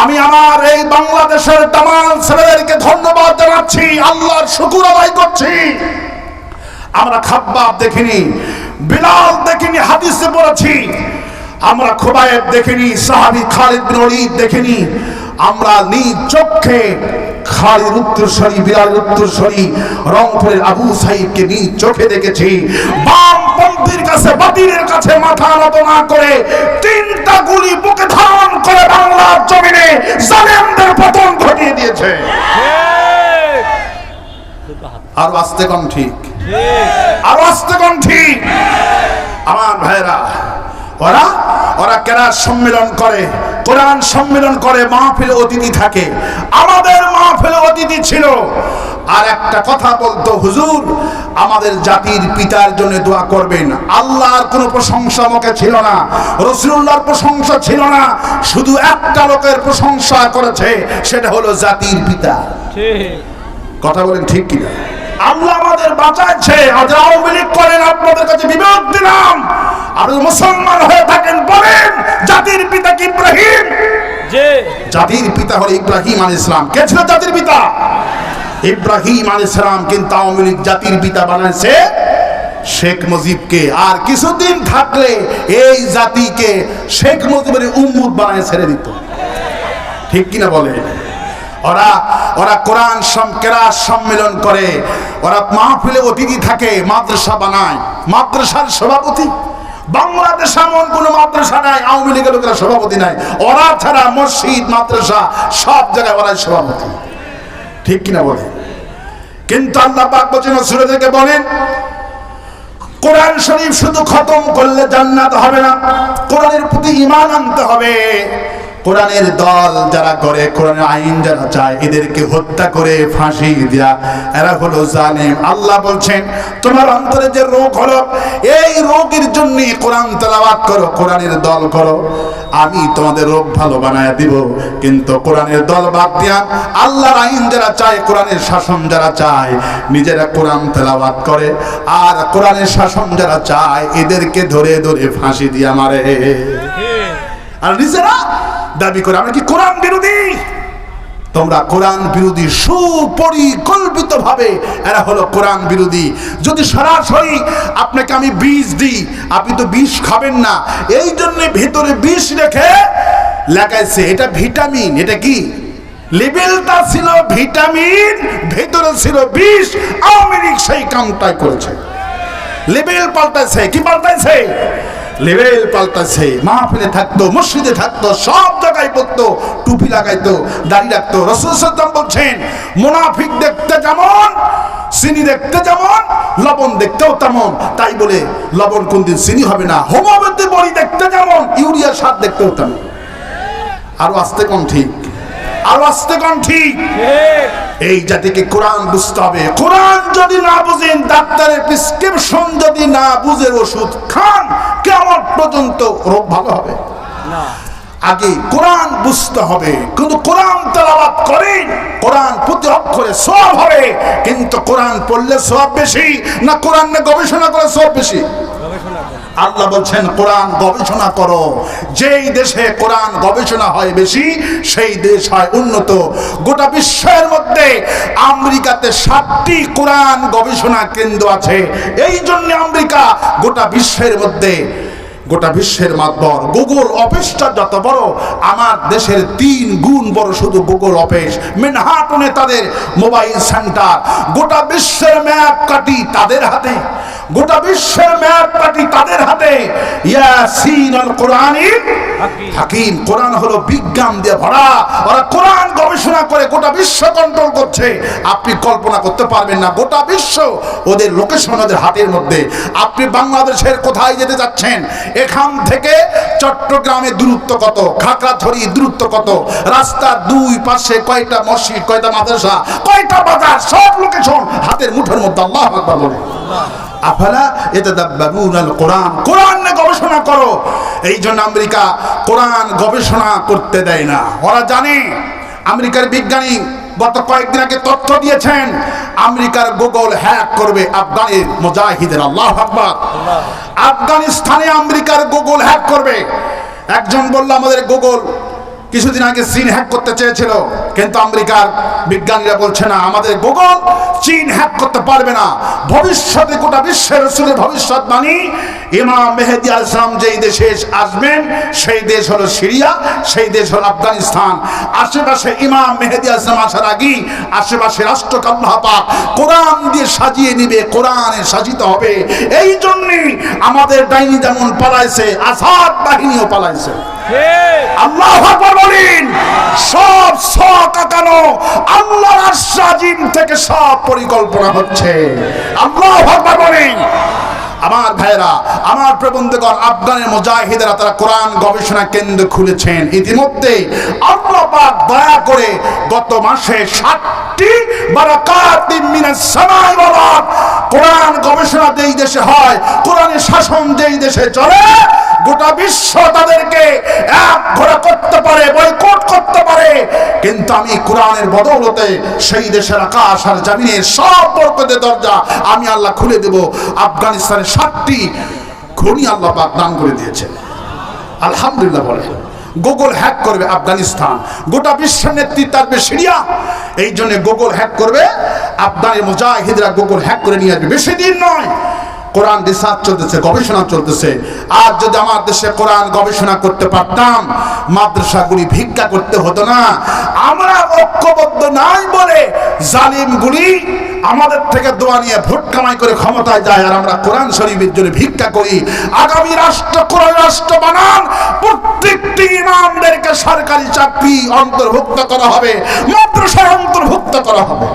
আমি আমার এই বাংলাদেশের তামাম ছেলেদেরকে ধন্যবাদ জানাচ্ছি, আল্লাহর শুকুর আদায় করছি। আমরা খাব্বাব দেখিনি, বিলাল দেখিনি, হাদিসে পড়েছি। আমরা খোবায়েব দেখিনি, সাহাবি খালিদ বিন ওয়ালিদ দেখিনি। আমরা নিজ চোখে খালিদ উত্তরসরি বিলাল উত্তরসরি রংপুরের আবু সাইদকে নিজ চোখে দেখেছি। বামপন্থীর কাছে, বাতিলের কাছে মাথা নত না করে তিনটা গুলি বুকে ধারণ করে বাংলার জমিনে জালেমদের পতন ঘটিয়ে দিয়েছে। আর আসতে কম ঠিক। আর আসতে কম ঠিক। আমার ভাইরা ওরা ওরা কেরাত সম্মেলন করে কোরআন সম্মেলন করে মাহফিল অতিথি থাকে। আমাদের মাহফিল অতিথি ছিল। আর একটা কথা বলতো হুজুর আমাদের জাতির পিতার জন্য দোয়া করবেন। আল্লাহর কোনো প্রশংসা মুখে ছিল না রসুল্লাহর প্রশংসা ছিল না। শুধু একটা লোকের প্রশংসা করেছে সেটা হলো জাতির পিতা। কথা বলেন ঠিক কিনা? আল্লাহ আমাদের বাঁচাচ্ছে। আজ আওয়ামী লীগ করেন আপনাদের কাছে বিবেক দিলাম। আপনি মুসলমান হয়ে থাকেন বলেন জাতির পিতা কি ইব্রাহিম? যে জাতির পিতা হলো ইব্রাহিম আল ইসলাম কে ছিল জাতির পিতা? ইব্রাহিম আল ইসলাম কিন্তু আওয়ামী লীগ জাতির পিতা বানাইছে শেখ মুজিবকে। আর কিছুদিন থাকলে এই জাতিকে শেখ মুজিবের উম্মুদ বানায় ছেড়ে দিত। ঠিক কিনা বলে ওরা ওরা কোরআন সম, কেরাত সম্মেলন করে, ওরা মাহফিলে অতিথি থাকে, মাদ্রাসা বানায়। মাদ্রাসার সভাপতি। বাংলাদেশ এমন কোন মাদ্রাসা নাই, আওয়ামী লীগের লোকেরা সভাপতি নাই। ওরা ছাড়া মসজিদ, মাদ্রাসা, সব জায়গায় ওরাই সভাপতি। ঠিক কিনা বলে? কিন্তু আল্লাহ পাক বচন থেকে বলেন, কোরআন শরীফ শুধু খতম করলে জান্নাত হবে না, কোরআনের প্রতি ঈমান আনতে হবে। কোরআনের দল যারা করে, কোরআনের আইন যারা চায়, এদেরকে হত্যা করে ফাঁসি দেয়া, এরা হলো জালিম। আল্লাহ বলছেন, তোমার অন্তরে যে রোগ হলো, এই রোগের জন্য কোরআন তেলাওয়াত করো, কোরআনের দল করো। আমি তোমাদের রোগ ভালো বানায় দিব, কিন্তু কোরআনের দল বাদ দিয়া আল্লাহর আইন যারা চায়, কোরআনের শাসন যারা চায়, নিজেরা কোরআন তেলাওয়াত করে। আর কোরআনের শাসন যারা চায়, এদেরকে ধরে ধরে ফাঁসি দিয়া মারে। আর নিজেরা দাবি করে, আমরা কি কোরআন বিরোধী? তোমরা কোরআন বিরোধী সুপরিকল্পিত ভাবে এরা হলো কোরআন বিরোধী। যদি সরাসরি আপনাকে আমি বিষ দিই, আপনি তো বিষ খাবেন না। এই জন্য ভেতরে বিষ রেখে লেখাইছে, এটা ভিটামিন, এটা কি? লেবেলটা ছিল ভিটামিন, ভেতরে ছিল বিষ, আওয়ামী সেই কামটাই করেছে। লেবেল পাল্টাইছে, কি পাল্টাইছে? লেবেল পাল্টাছে মাহফিলে থাকতো, মসজিদে থাকতো, সব জায়গায় পড়তো, টুপি লাগাইতো, দাড়ি রাখতো। রসুল বলছেন, মুনাফিক দেখতে যেমন চিনি দেখতে যেমন, লবণ দেখতেও তেমন। তাই বলে, লবণ কোনদিন চিনি হবে না হোমিওপ্যাথি বড়ি দেখতে যেমন, ইউরিয়া সার দেখতেও তেমন। আরও আসতে কোন ঠিক? আরও আসতে কোন ঠিক? এই জাতিকে কোরআন বুঝতে হবে। কোরআন যদি না বুঝেন, ডাক্তারের প্রেসক্রিপশন যদি না বুঝে ওষুধ খান পর্যন্ত রোগ ভালো হবে। আগে কোরআন বুঝতে হবে কিন্তু কোরআন তেলাওয়াত করেন কোরআন প্রতি অক্ষরে সব হবে কিন্তু কোরআন পড়লে সব বেশি না কোরআন নিয়ে গবেষণা করে সব বেশি? আল্লাহ বলছেন কোরআন গবেষণা করো যেই দেশে কোরআন গবেষণা হয় বেশি সেই দেশ হয় উন্নত। গোটা বিশ্বের মধ্যে আমেরিকাতে সাতটি কোরআন গবেষণা কেন্দ্র আছে এই জন্য আমেরিকা গোটা বিশ্বের মধ্যে গোটা বিশ্বের মাতবর গুগল অফিসটা যত বড়, আমার দেশের তিন গুণ বড় শুধু গুগল অফিস। মেনহাটনে তাদের মোবাইল সেন্টার। গোটা বিশ্বের ম্যাপ কাটি তাদের হাতে। গোটা বিশ্বের ম্যাপ কাটি তাদের হাতে। ইয়াসিন আল কোরআনি হাকিম কোরআন হলো বিজ্ঞান দিয়ে ভরা। ওরা কোরআন গবেষণা করে গোটা বিশ্ব কন্ট্রোল করছে। আপনি কল্পনা করতে পারবেন না, গোটা বিশ্ব ওদের লোকেশন ওদের হাতের মধ্যে। আপনি বাংলাদেশের কোথায় যেতে যাচ্ছেন? এখান থেকে চট্টগ্রামের দূরত্ব কত? খাগড়াছড়ি দূরত্ব কত? রাস্তার দুই পাশে কয়টা মসজিদ, কয়টা মাদ্রাসা, কয়টা বাজার? সব লোকেশন হাতের মুঠোর মধ্যে আল্লাহ বলে। আফালা ইয়াতাদাব্বারুনা আল কোরআন কোরআন নিয়ে গবেষণা করো। এই জন্য আমেরিকা কোরআন গবেষণা করতে দেয় না। ওরা জানে, আমেরিকার বিজ্ঞানী গত কয়েকদিন আগে তথ্য দিয়েছেন, আমেরিকার গুগল হ্যাক করবে আফগানের মুজাহিদের। আল্লাহ আকবার। আফগানিস্তানে আমেরিকার গুগল হ্যাক করবে। একজন বলল, আমাদের গুগল কিছুদিন আগে চীন হ্যাক করতে চেয়েছিল, কিন্তু আমেরিকার বিজ্ঞানীরা বলছে না, আমাদের গুগল চীন হ্যাক করতে পারবে না। ভবিষ্যতে গোটা বিশ্বের রসুলের ভবিষ্যৎবাণী, ইমাম মেহেদি আল ইসলাম যেই দেশে আসবেন, সেই দেশ হলো সিরিয়া, সেই দেশ হলো আফগানিস্তান। আশেপাশে ইমাম মেহেদি আল ইসলাম আসার আগেই আশেপাশে রাষ্ট্র পাক কোরআন দিয়ে সাজিয়ে নিবে, কোরআনে সাজিত হবে। এই জন্যই আমাদের ডাইনি যেমন পালাইছে আসাদ বাহিনীও পালাইছে। আল্লাহ বলেন, সব সব আল্লাহর আশ্বাজিম থেকে সব পরিকল্পনা হচ্ছে। আল্লাহ আকবার বলেন, আমার ভাইরা আমার প্রবন্ধগণ আফগানের মুজাহিদেরা তারা কোরআন গবেষণা কেন্দ্র খুলেছেন। ইতিমধ্যে দয়া করে গত মাসে আরদ কোরআন গবেষণা যেই দেশে হয়, কোরআনের শাসন যেই দেশে চলে গোটা বিশ্ব তাদেরকে এক ঘোরা করতে পারে, বয়কট করতে পারে। কিন্তু আমি কোরআনের বদৌলতে সেই দেশের আকাশ আর জামিনের সব দরজা আমি আল্লাহ খুলে দেব। আফগানিস্তানের সাতটি খনি আল্লাহ পাক দান করে দিয়েছে আলহামদুলিল্লাহ বলে গুগল হ্যাক করবে আফগানিস্তান। গোটা বিশ্বের নেতৃত্ব আসবে সিরিয়া। এই জন্য গুগল হ্যাক করবে। আফগানের মুজাহিদরা গুগল হ্যাক করে নিয়ে আসবে। বেশি দিন নয় কোরআন রিসার্চ চলতেছে, গবেষণা চলতেছে। আর যদি আমার দেশে কোরআন গবেষণা করতে পারতাম, মাদ্রাসাগুলি ভিক্ষা করতে হতো না। আমরা ঐক্যবদ্ধ নাই বলে জালিমগুলি আমাদের থেকে দোয়া নিয়ে ভোট কামাই করে ক্ষমতায় যায় আর আমরা কোরআন শরীফের জন্য ভিক্ষা করি। আগামী রাষ্ট্র, কোরআন রাষ্ট্র বানান, প্রত্যেকটি ইমামদেরকে সরকারি চাকরি অন্তর্ভুক্ত করা হবে, মাদ্রাসায় অন্তর্ভুক্ত করা হবে।